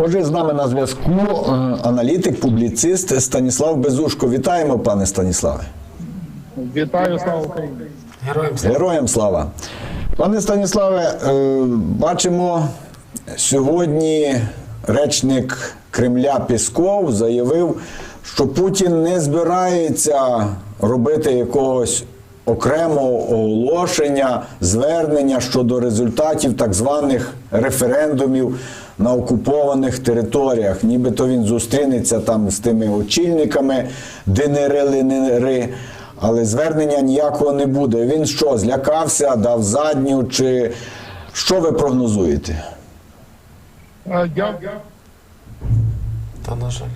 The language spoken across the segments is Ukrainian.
Отже, з нами на зв'язку е, аналітик, публіцист Станіслав Безушко. Вітаємо, пане Станіславе. Вітаю, слава Україні! Героям слава. Героям слава. Пане Станіславе, е, бачимо, сьогодні речник Кремля Пісков заявив, що Путін не збирається робити якогось окремого оголошення, звернення щодо результатів так званих референдумів на окупованих територіях. Нібито він зустрінеться там з тими очільниками ДНР-ЛНР. Але звернення ніякого не буде. Він що, злякався, дав задню, чи що ви прогнозуєте? Я Та на жаль.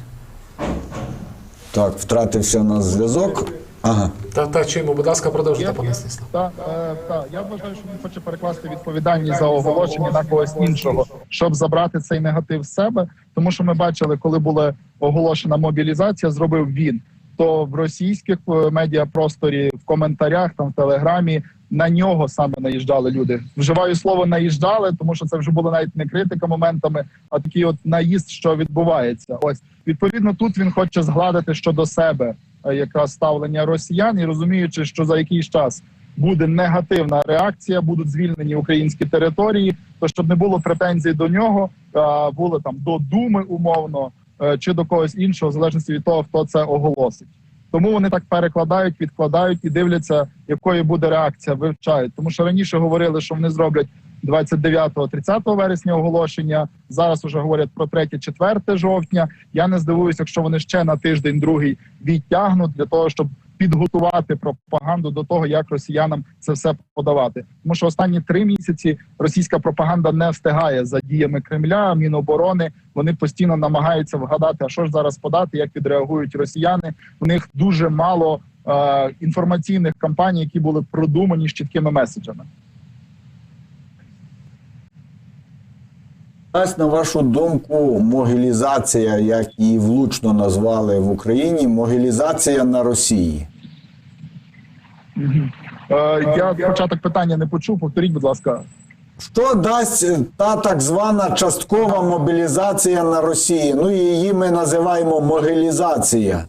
Так, втратився у нас зв'язок. Ага. Та, та чуємо, будь ласка, продовжуйте, пане Станіслав. та, е, та, я вважаю, що він хоче перекласти відповідальність за оголошення на когось іншого, щоб забрати цей негатив з себе. Тому що ми бачили, коли була оголошена мобілізація, зробив він. То в російських е, медіапросторі, в коментарях, там в телеграмі на нього саме наїжджали люди. Вживаю слово наїжджали, тому що це вже було навіть не критика моментами, а такий от наїзд, що відбувається. Ось відповідно, тут він хоче згладити щодо себе якраз ставлення росіян, і розуміючи, що за якийсь час буде негативна реакція, будуть звільнені українські території. То щоб не було претензій до нього, а було там до думи умовно е, чи до когось іншого, в залежності від того, хто це оголосить. Тому вони так перекладають, відкладають і дивляться, якою буде реакція, вивчають. Тому що раніше говорили, що вони зроблять 29-30 вересня оголошення. Зараз вже говорять про 3-4 жовтня. Я не здивуюся, якщо вони ще на тиждень другий відтягнуть для того, щоб підготувати пропаганду до того, як росіянам це все подавати. Тому що останні три місяці російська пропаганда не встигає за діями Кремля, Міноборони. Вони постійно намагаються вгадати, а що ж зараз подати, як відреагують росіяни. У них дуже мало е, інформаційних кампаній, які були продумані з чіткими меседжами. Дасть, на вашу думку, могилізація, як її влучно назвали в Україні, могилізація на Росії. Е, я початок питання не почув. Повторіть, будь ласка. Що дасть та так звана часткова мобілізація на Росії? Ну, її ми називаємо могилізація.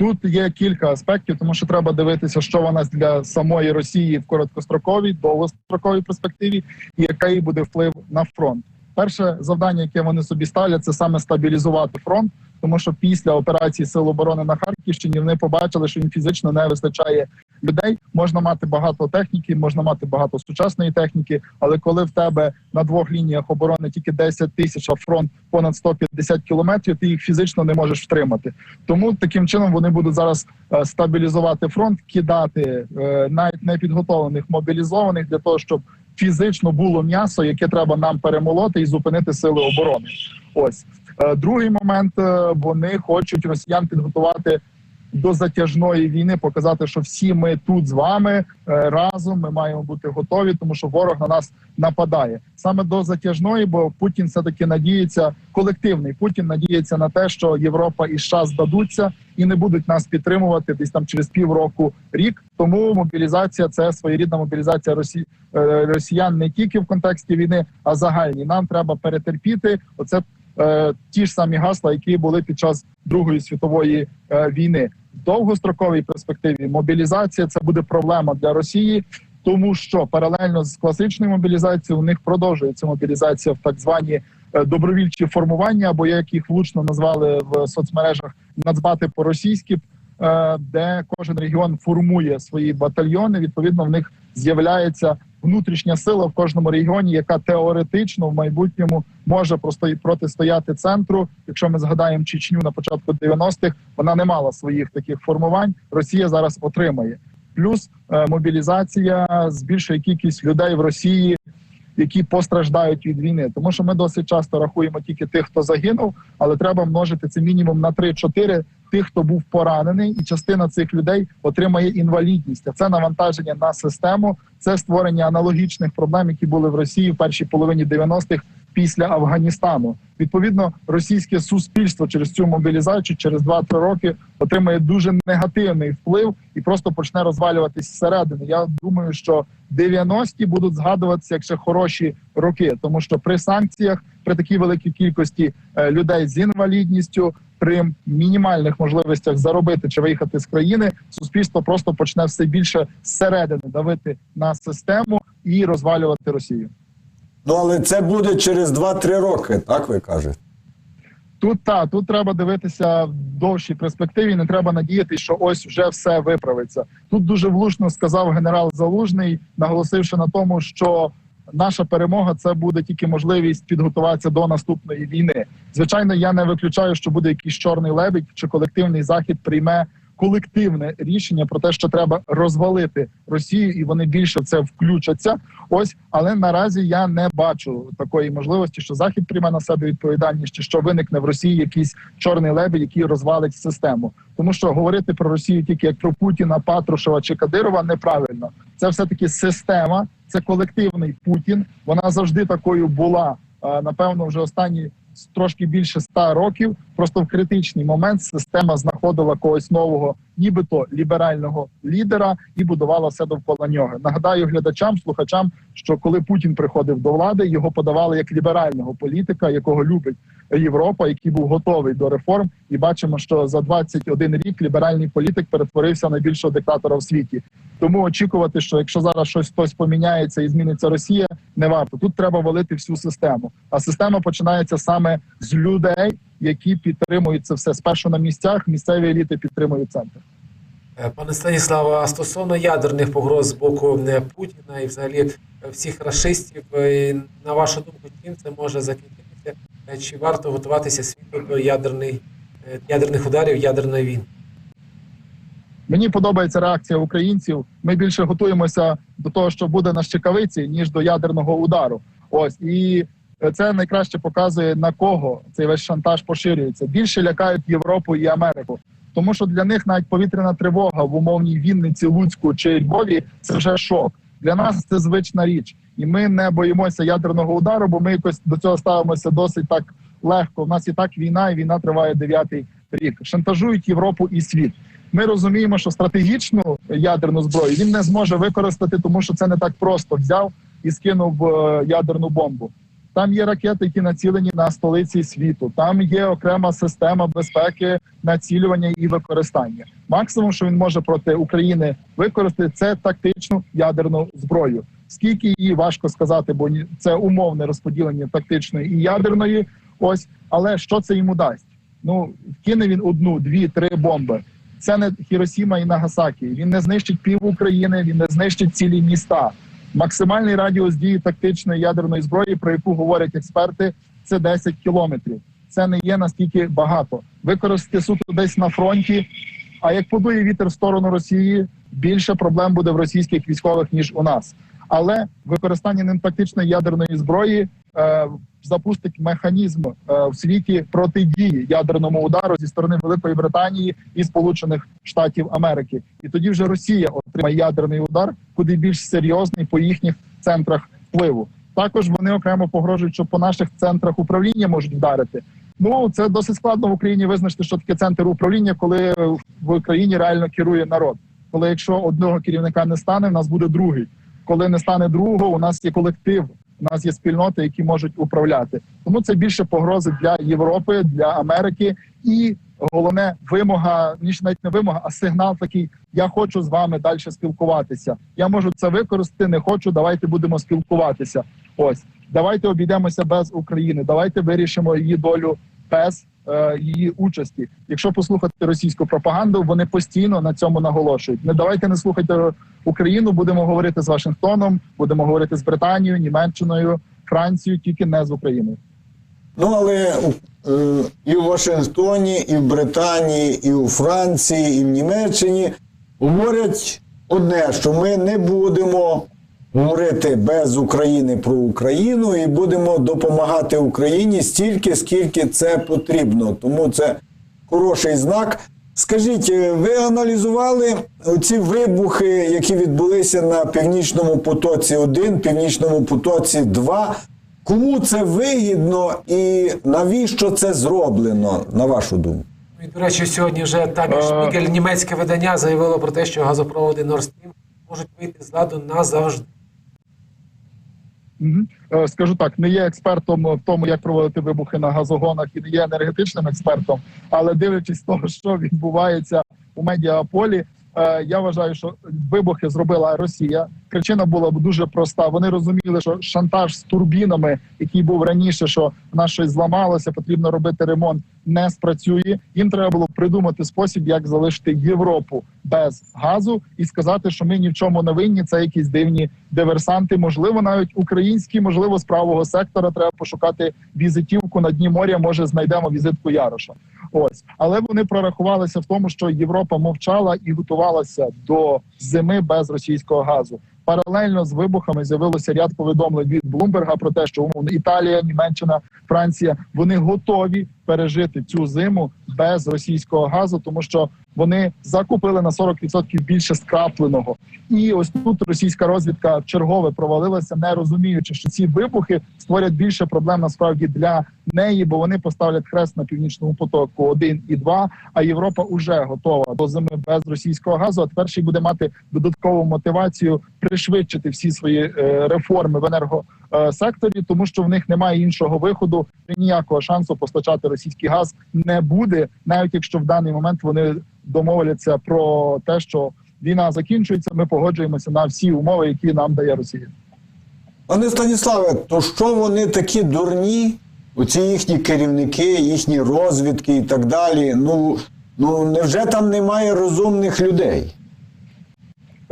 Тут є кілька аспектів, тому що треба дивитися, що вона для самої Росії в короткостроковій, довгостроковій перспективі, і який буде вплив на фронт. Перше завдання, яке вони собі ставлять, це саме стабілізувати фронт, тому що після операції Сил оборони на Харківщині вони побачили, що їм фізично не вистачає людей. Можна мати багато техніки, можна мати багато сучасної техніки, але коли в тебе на двох лініях оборони тільки 10 тисяч, а фронт понад 150 кілометрів, ти їх фізично не можеш втримати. Тому таким чином вони будуть зараз е, стабілізувати фронт, кидати е, навіть непідготовлених мобілізованих для того, щоб фізично було м'ясо, яке треба нам перемолоти і зупинити сили оборони. Ось Е, другий момент. Вони хочуть росіян підготувати до затяжної війни, показати, що всі ми тут з вами е, разом. Ми маємо бути готові, тому що ворог на нас нападає саме до затяжної, бо Путін все таки надіється колективний. Путін надіється на те, що Європа і США здадуться і не будуть нас підтримувати десь там через півроку рік. Тому мобілізація це своєрідна мобілізація Росі... е, росіян не тільки в контексті війни, а загальні. Нам треба перетерпіти. Оце е, ті ж самі гасла, які були під час Другої світової війни. Довгостроковій перспективі мобілізація це буде проблема для Росії, тому що паралельно з класичною мобілізацією у них продовжується мобілізація в так звані е, добровільчі формування, або як їх влучно назвали в соцмережах нацбати по російськи е, де кожен регіон формує свої батальйони. Відповідно, в них з'являється внутрішня сила в кожному регіоні, яка теоретично в майбутньому може просто протистояти центру. Якщо ми згадаємо Чечню на початку 90-х, вона не мала своїх таких формувань. Росія зараз отримає. Плюс е, мобілізація збільшує кількість людей в Росії, які постраждають від війни. Тому що ми досить часто рахуємо тільки тих, хто загинув, але треба множити це мінімум на 3-4 тих, хто був поранений, і частина цих людей отримає інвалідність. А це навантаження на систему, це створення аналогічних проблем, які були в Росії в першій половині 90-х після Афганістану. Відповідно, російське суспільство через цю мобілізацію через 2-3 роки отримає дуже негативний вплив і просто почне розвалюватись зсередини. Я думаю, що 90-ті будуть згадуватися як ще хороші роки, тому що при санкціях, при такій великій кількості е, людей з інвалідністю, при мінімальних можливостях заробити чи виїхати з країни, суспільство просто почне все більше зсередини давити на систему і розвалювати Росію. Ну але це буде через 2-3 роки, так ви кажете? Тут та тут треба дивитися в довшій перспективі. Не треба надіятися, що ось вже все виправиться. Тут дуже влучно сказав генерал Залужний, наголосивши на тому, що наша перемога це буде тільки можливість підготуватися до наступної війни. Звичайно, я не виключаю, що буде якийсь чорний лебідь чи колективний захід прийме колективне рішення про те, що треба розвалити Росію, і вони більше в це включаться. Ось, але наразі я не бачу такої можливості, що захід прийме на себе відповідальність, чи що виникне в Росії якийсь чорний лебідь, який розвалить систему. Тому що говорити про Росію тільки як про Путіна, Патрушева чи Кадирова неправильно. Це все таки система, це колективний Путін. Вона завжди такою була. Напевно, вже останні трошки більше ста років. Просто в критичний момент система знаходила когось нового, нібито ліберального лідера, і будувала все довкола нього. Нагадаю глядачам, слухачам, що коли Путін приходив до влади, його подавали як ліберального політика, якого любить Європа, який був готовий до реформ. І бачимо, що за 21 рік ліберальний політик перетворився на більшого диктатора в світі. Тому очікувати, що якщо зараз щось хтось поміняється і зміниться Росія, не варто. Тут треба валити всю систему. А система починається саме з людей, які підтримують це все спершу на місцях. Місцеві еліти підтримують центр. Е, Пане Станіславе, стосовно ядерних погроз з боку е, Путіна і взагалі е, всіх расистів, е, на вашу думку, чим це може закінчитися? Чи варто готуватися світу до ядерний, е, ядерних ударів, ядерної війни? Мені подобається реакція українців. Ми більше готуємося до того, що буде на щекавиці, ніж до ядерного удару. Ось і це найкраще показує на кого цей весь шантаж поширюється. Більше лякають Європу і Америку, тому що для них навіть повітряна тривога в умовній Вінниці, Луцьку чи Львові це вже шок. Для нас це звична річ, і ми не боїмося ядерного удару, бо ми якось до цього ставимося досить так легко. У нас і так війна, і війна триває дев'ятий рік. Шантажують Європу і світ. Ми розуміємо, що стратегічну ядерну зброю він не зможе використати, тому що це не так просто взяв і скинув е, ядерну бомбу. Там є ракети, які націлені на столиці світу. Там є окрема система безпеки, націлювання і використання. Максимум, що він може проти України використати, це тактичну ядерну зброю. Скільки її важко сказати, бо це умовне розподілення тактичної і ядерної. Ось, але що це йому дасть? Ну кине він одну, дві, три бомби. Це не Хіросіма і Нагасакі. Він не знищить пів України, він не знищить цілі міста. Максимальний радіус дії тактичної ядерної зброї, про яку говорять експерти, це 10 кілометрів. Це не є настільки багато. Використати суто десь на фронті. А як подує вітер в сторону Росії, більше проблем буде в російських військових ніж у нас. Але використання ним тактичної ядерної зброї запустить механізм е, в світі протидії ядерному удару зі сторони Великої Британії і Сполучених Штатів Америки. І тоді вже Росія отримає ядерний удар, куди більш серйозний по їхніх центрах впливу. Також вони окремо погрожують, що по наших центрах управління можуть вдарити. Ну це досить складно в Україні визначити, що таке центр управління, коли в Україні реально керує народ. Коли якщо одного керівника не стане, в нас буде другий. Коли не стане другого, у нас є колектив, у нас є спільноти, які можуть управляти. Тому це більше погрози для Європи, для Америки і головне вимога, ніж навіть не вимога, а сигнал такий: я хочу з вами далі спілкуватися. Я можу це використати, не хочу. Давайте будемо спілкуватися. Ось давайте обійдемося без України. Давайте вирішимо її долю без її участі. Якщо послухати російську пропаганду, вони постійно на цьому наголошують. Не давайте не слухайте Україну. Будемо говорити з Вашингтоном, будемо говорити з Британією, Німеччиною, Францією, тільки не з Україною. Ну, але е, і в Вашингтоні, і в Британії, і у Франції, і в Німеччині говорять одне, що ми не будемо говорити без України про Україну і будемо допомагати Україні стільки, скільки це потрібно. Тому це хороший знак. Скажіть, е, ви аналізували ці вибухи, які відбулися на Північному потоці 1, Північному потоці 2? Кому це вигідно і навіщо це зроблено, на вашу думку? Ну, І, до речі, сьогодні вже Тамі Е. Шпігель, німецьке видання, заявило про те, що газопроводи Nord Stream можуть вийти з ладу назавжди. Е, Скажу так, не є експертом в тому, як проводити вибухи на газогонах, і не є енергетичним експертом, але дивлячись того, що відбувається у медіаполі, е, я вважаю, що вибухи зробила Росія. Причина була дуже проста. Вони розуміли, що шантаж з турбінами, який був раніше, що в нас щось зламалося, потрібно робити ремонт, не спрацює. Їм треба було придумати спосіб, як залишити Європу без газу і сказати, що ми ні в чому не винні. Це якісь дивні диверсанти, можливо, навіть українські, можливо, з правого сектора треба пошукати візитівку на дні моря. Може, знайдемо візитку Яроша. Ось, але вони прорахувалися в тому, що Європа мовчала і готувалася до зими без російського газу. Паралельно з вибухами з'явилося ряд повідомлень від Блумберга про те, що Італія, Німеччина, Франція вони готові пережити цю зиму без російського газу, тому що вони закупили на 40% більше скрапленого. І ось тут російська розвідка в чергове провалилася, не розуміючи, що ці вибухи створять більше проблем насправді для неї, бо вони поставлять хрест на північному потоку 1 і 2, А Європа вже готова до зими без російського газу. А тепер ще й буде мати додаткову мотивацію пришвидшити всі свої е, реформи в енергосекторі, тому що в них немає іншого виходу. Ніякого шансу постачати російський газ не буде, навіть якщо в даний момент вони домовляться про те, що війна закінчується. Ми погоджуємося на всі умови, які нам дає Росія. Пане Станіславе, то що вони такі дурні? Оці їхні керівники, їхні розвідки і так далі. Ну, ну невже там немає розумних людей?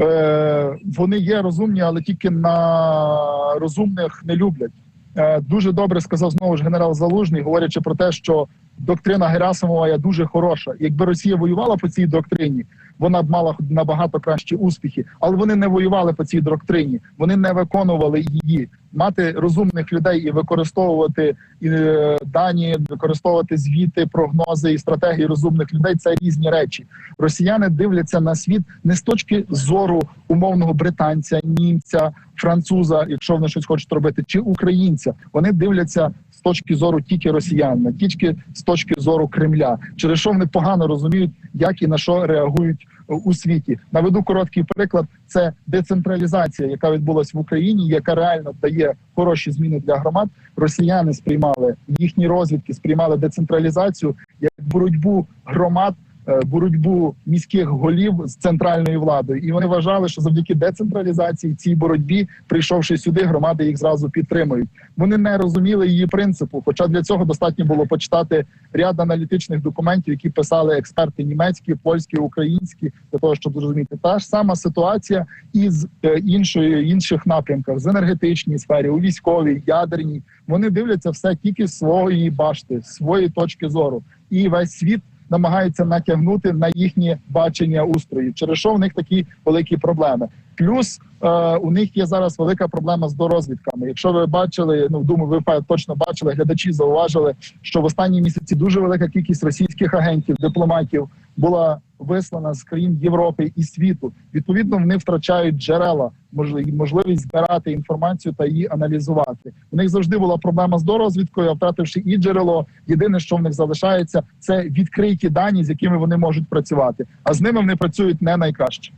Е, вони є розумні, але тільки на розумних не люблять. Е, дуже добре сказав знову ж генерал Залужний, говорячи про те, що доктрина Герасимова є дуже хороша. Якби Росія воювала по цій доктрині, вона б мала набагато кращі успіхи, але вони не воювали по цій доктрині, вони не виконували її. Мати розумних людей і використовувати е, дані, використовувати звіти, прогнози і стратегії розумних людей це різні речі. Росіяни дивляться на світ не з точки зору умовного британця, німця, француза, якщо вони щось хочуть робити, чи українця. Вони дивляться з точки зору тільки росіян, не тільки з точки зору Кремля, через що вони погано розуміють, як і на що реагують е, у світі. Наведу короткий приклад: це децентралізація, яка відбулася в Україні, яка реально дає хороші зміни для громад. Росіяни сприймали їхні розвідки, сприймали децентралізацію як боротьбу громад. Е, Боротьбу міських голів з центральною владою, і вони вважали, що завдяки децентралізації цій боротьбі, прийшовши сюди, громади їх зразу підтримують. Вони не розуміли її принципу. Хоча для цього достатньо було почитати ряд аналітичних документів, які писали експерти німецькі, польські, українські, для того, щоб зрозуміти. Та ж сама ситуація із е, іншої інших напрямках з енергетичній сфері, у військовій, ядерній. Вони дивляться все тільки з своєї башти, своєї точки зору, і весь світ. Намагаються натягнути на їхнє бачення устрою, через що в них такі великі проблеми. Плюс е, у них є зараз велика проблема з дорозвідками. Якщо ви бачили, ну думаю, ви точно бачили, глядачі зауважили, що в останні місяці дуже велика кількість російських агентів, дипломатів була вислана з країн Європи і світу. Відповідно, вони втрачають джерела, можли- можливість збирати інформацію та її аналізувати. У них завжди була проблема з дорозвідкою, а втративши і джерело, єдине, що в них залишається, це відкриті дані, з якими вони можуть працювати. А з ними вони працюють не найкраще.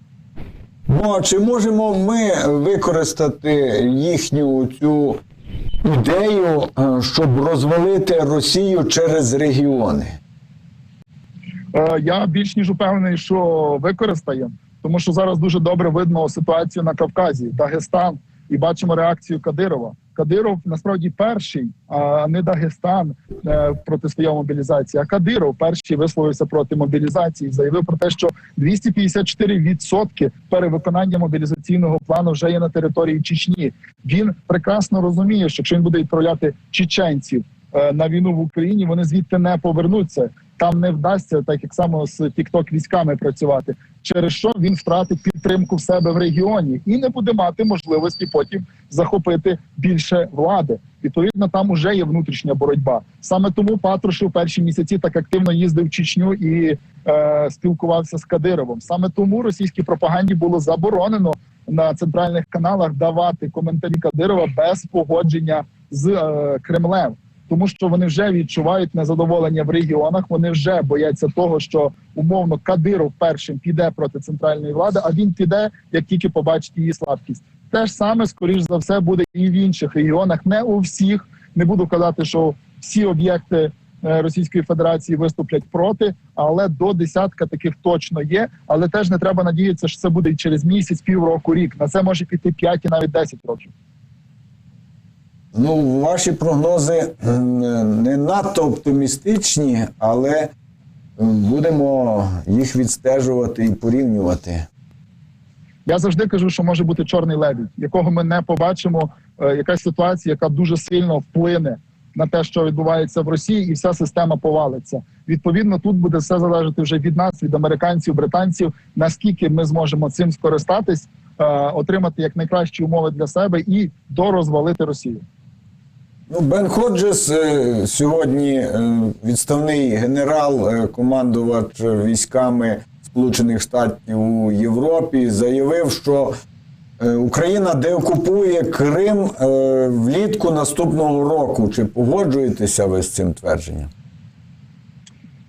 Ну а чи можемо ми використати їхню цю ідею, е, щоб розвалити Росію через регіони? Е, Я більш ніж упевнений, що використає, тому що зараз дуже добре видно ситуацію на Кавказі, Дагестан, і бачимо реакцію Кадирова. Кадиров насправді перший, а не Дагестан е, протистояв мобілізації. А Кадиров перший висловився проти мобілізації. Заявив про те, що 254% перевиконання мобілізаційного плану вже є на території Чечні. Він прекрасно розуміє, що якщо він буде відправляти чеченців е, на війну в Україні, вони звідти не повернуться. Там не вдасться, так як само з тікток військами працювати, через що він втратить підтримку в себе в регіоні і не буде мати можливості потім захопити більше влади. Відповідно, там уже є внутрішня боротьба. Саме тому Патрушев перші місяці так активно їздив в Чечню і е, спілкувався з Кадировим. Саме тому російській пропаганді було заборонено на центральних каналах давати коментарі Кадирова без погодження з е, Кремлем. Тому що вони вже відчувають незадоволення в регіонах. Вони вже бояться того, що умовно Кадиров першим піде проти центральної влади, а він піде, як тільки побачить її слабкість. Те ж саме, скоріш за все, буде і в інших регіонах. Не у всіх не буду казати, що всі об'єкти е, Російської Федерації виступлять проти, але до десятка таких точно є. Але теж не треба надіятися, що це буде і через місяць, півроку, рік. На це може піти 5 і навіть 10 років. Ну, ваші прогнози не надто оптимістичні, але будемо їх відстежувати і порівнювати. Я завжди кажу, що може бути чорний лебідь, якого ми не побачимо. Е, якась ситуація, яка дуже сильно вплине на те, що відбувається в Росії, і вся система повалиться. Відповідно, тут буде все залежати вже від нас, від американців, британців, наскільки ми зможемо цим скористатись, е, отримати як найкращі умови для себе і дорозвалити Росію. Ну, Бен Ходжес е, сьогодні е, відставний генерал, е, командувач військами Сполучених Штатів у Європі, заявив, що Україна деокупує Крим влітку наступного року. Чи погоджуєтеся ви з цим твердженням?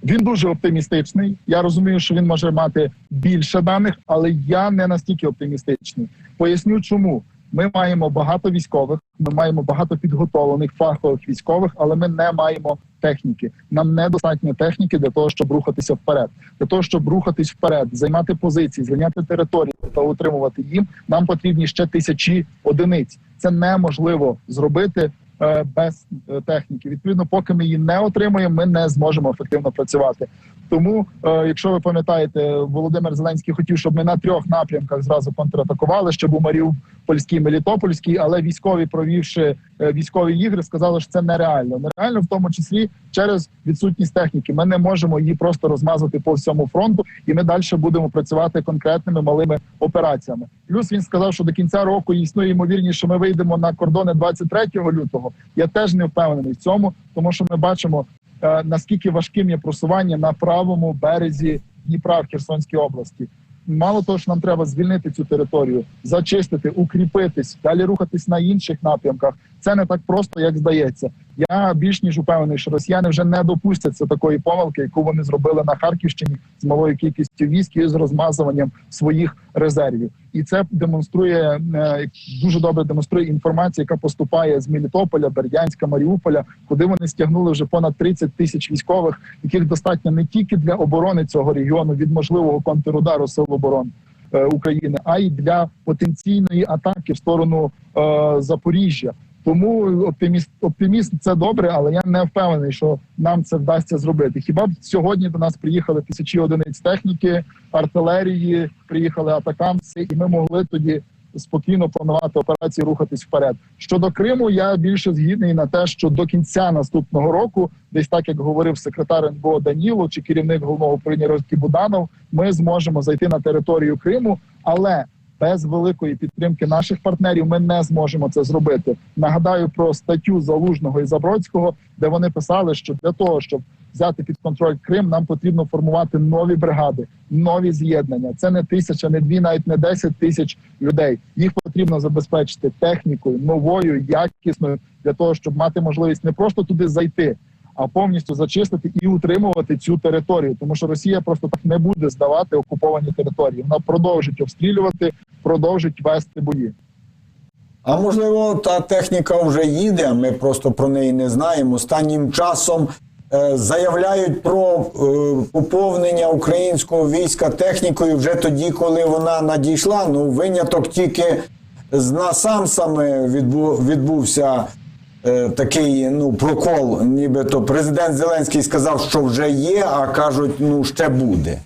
Він дуже оптимістичний. Я розумію, що він може мати більше даних, але я не настільки оптимістичний. Поясню, чому ми маємо багато військових, ми маємо багато підготовлених фахових військових, але ми не маємо техніки. Нам недостатньо техніки для того, щоб рухатися вперед. Для того, щоб рухатись вперед, займати позиції, зайняти територію та утримувати їм. Нам потрібні ще тисячі одиниць. Це неможливо зробити е, без е, техніки. Відповідно, поки ми її не отримаємо, ми не зможемо ефективно працювати. Тому, е, якщо ви пам'ятаєте, Володимир Зеленський хотів, щоб ми на трьох напрямках зразу контратакували, щоб у Маріупольській, Мелітопольській, але військові, провівши е, військові ігри, сказали, що це нереально. Нереально в тому числі через відсутність техніки. Ми не можемо її просто розмазати по всьому фронту, і ми далі будемо працювати конкретними малими операціями. Плюс він сказав, що до кінця року існує ймовірність, що ми вийдемо на кордони 23 лютого. Я теж не впевнений в цьому, тому що ми бачимо е, наскільки важким є просування на правому березі Дніпра в Херсонській області. Мало того, що нам треба звільнити цю територію, зачистити, укріпитись, далі рухатись на інших напрямках. Це не так просто, як здається. Я більш ніж упевнений, що росіяни вже не допустяться такої помилки, яку вони зробили на Харківщині з малою кількістю військ і з розмазуванням своїх резервів. І це демонструє е, дуже добре демонструє інформація, яка поступає з Мелітополя, Бердянська, Маріуполя, куди вони стягнули вже понад 30 тисяч військових, яких достатньо не тільки для оборони цього регіону від можливого контрудару сил оборони. е, України, а й для потенційної атаки в сторону е, Запоріжжя. Тому оптиміст, оптимізм це добре, але я не впевнений, що нам це вдасться зробити. Хіба б сьогодні до нас приїхали тисячі одиниць техніки, артилерії, приїхали атакамси, і ми могли тоді спокійно планувати операції, рухатись вперед. Щодо Криму, я більше згідний на те, що до кінця наступного року, десь так як говорив секретар НБО Даніло чи керівник головного управління розвідки Буданов, ми зможемо зайти на територію Криму, але без великої підтримки наших партнерів ми не зможемо це зробити. Нагадаю про статтю Залужного і Забродського, де вони писали, що для того, щоб взяти під контроль Крим, нам потрібно формувати нові бригади, нові з'єднання. Це не тисяча, не дві, навіть не десять тисяч людей. Їх потрібно забезпечити технікою, новою, якісною для того, щоб мати можливість не просто туди зайти. А повністю зачистити і утримувати цю територію, тому що Росія просто так не буде здавати окуповані території. Вона продовжить обстрілювати, продовжить вести бої. А можливо, та техніка вже їде, ми просто про неї не знаємо. Останнім часом е, заявляють про е, поповнення українського війська технікою вже тоді, коли вона надійшла. Ну, виняток тільки з насамсами відбу, відбувся е, такий ну, прокол. Нібито президент Зеленський сказав, що вже є, а кажуть, ну ще буде.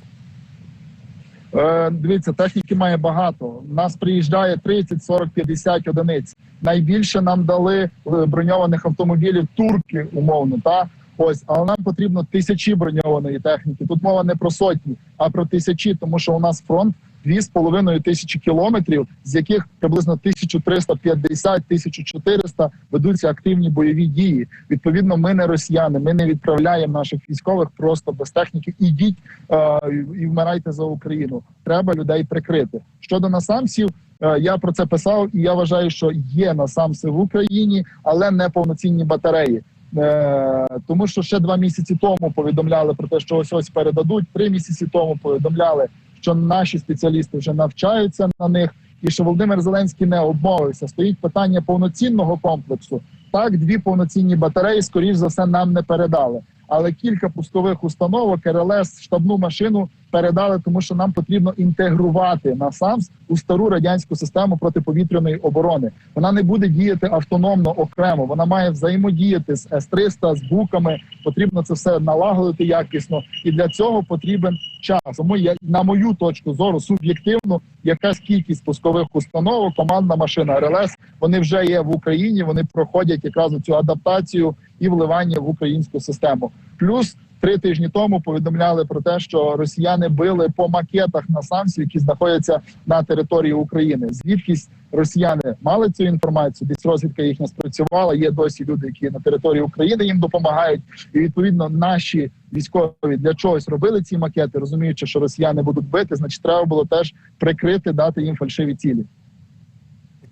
Е, дивіться, техніки має багато. Нас приїжджає 30, 40, 50 одиниць. Найбільше нам дали е, броньованих автомобілів турки, умовно, та ось, але нам потрібно тисячі броньованої техніки. Тут мова не про сотні, а про тисячі, тому що у нас фронт дві з половиною тисячі кілометрів, з яких приблизно 1350-1400 ведуться активні бойові дії. Відповідно, ми не росіяни. Ми не відправляємо наших військових просто без техніки. Ідіть е, і вмирайте за Україну. Треба людей прикрити. Щодо насамсів, е, я про це писав, і я вважаю, що є насамси в Україні, але не повноцінні батареї. Е, тому що ще два місяці тому повідомляли про те, що ось ось передадуть. Три місяці тому повідомляли, що наші спеціалісти вже навчаються на них, і що Володимир Зеленський не обмовився. Стоїть питання повноцінного комплексу. Так, дві повноцінні батареї, скоріш за все, нам не передали. Але кілька пускових установок РЛС штабну машину передали, тому що нам потрібно інтегрувати НАСАМС у стару радянську систему протиповітряної оборони. Вона не буде діяти автономно окремо. Вона має взаємодіяти з С-300, з буками. Потрібно це все налагодити якісно, і для цього потрібен час. Тому я на мою точку зору суб'єктивно якась кількість пускових установок, командна машина РЛС. Вони вже є в Україні. Вони проходять якраз цю адаптацію і вливання в українську систему. Плюс три тижні тому повідомляли про те, що росіяни били по макетах на самсі, які знаходяться на території України. Звідкись росіяни мали цю інформацію? Десь розвідка їхня спрацювала. Є досі люди, які на території України їм допомагають, і відповідно наші військові для чогось робили ці макети, розуміючи, що росіяни будуть бити, значить треба було теж прикрити, дати їм фальшиві цілі.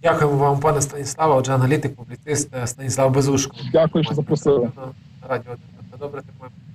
Дякуємо вам, пане Станіславе. Отже, аналітик, публіцист е, Станіслав Безушко. Дякую, що запросили. Радіо. Добре, тримаємо.